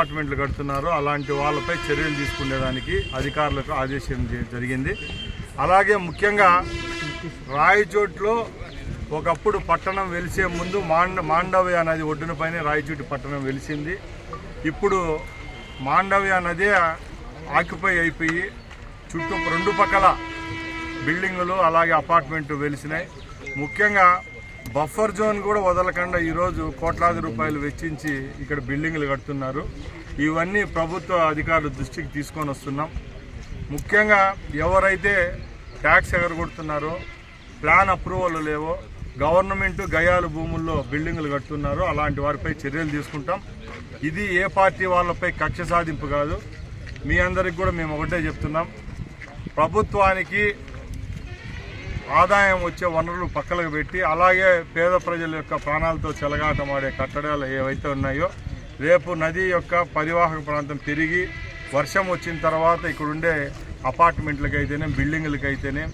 అపార్ట్మెంట్లు కడుతున్నారో. అలాంటి వాళ్ళపై చర్యలు తీసుకునేదానికి అధికారులకు ఆదేశం జ- జరిగింది. అలాగే ముఖ్యంగా రాయచోట్లో ఒకప్పుడు పట్టణం వెలిసే ముందు మాండ మాండవ్య నది ఒడ్డునపైనే రాయచోటి పట్టణం వెలిసింది. ఇప్పుడు మాండవ్య నది ఆక్యుపై అయిపోయి చుట్టూ రెండు పక్కల బిల్డింగులు అలాగే అపార్ట్మెంట్ వెలిసినాయి. ముఖ్యంగా బఫర్ జోన్ కూడా వదలకుండా ఈరోజు కోట్లాది రూపాయలు వెచ్చించి ఇక్కడ బిల్డింగులు కడుతున్నారు. ఇవన్నీ ప్రభుత్వ అధికారుల దృష్టికి తీసుకొని వస్తున్నాం. ముఖ్యంగా ఎవరైతే ట్యాక్స్ ఎగరగొడుతున్నారో ప్లాన్ అప్రూవల్ లేవో గవర్నమెంట్ గయాలు భూముల్లో బిల్డింగులు కడుతున్నారో అలాంటి వారిపై చర్యలు తీసుకుంటాం. ఇది ఏ పార్టీ వాళ్ళపై కక్ష సాధింపు కాదు. మీ అందరికి కూడా మేము ఒకటే చెప్తున్నాం. ప్రభుత్వానికి ఆదాయం వచ్చే వనరులు పక్కలకు పెట్టి అలాగే పేద ప్రజల యొక్క ప్రాణాలతో చెలగాటమాడే కట్టడాలు ఏవైతే ఉన్నాయో రేపు నది యొక్క పరివాహక ప్రాంతం పెరిగి వర్షం వచ్చిన తర్వాత ఇక్కడుండే అపార్ట్మెంట్లకైతేనే బిల్డింగ్లకైతేనే అయితేనే అయితేనే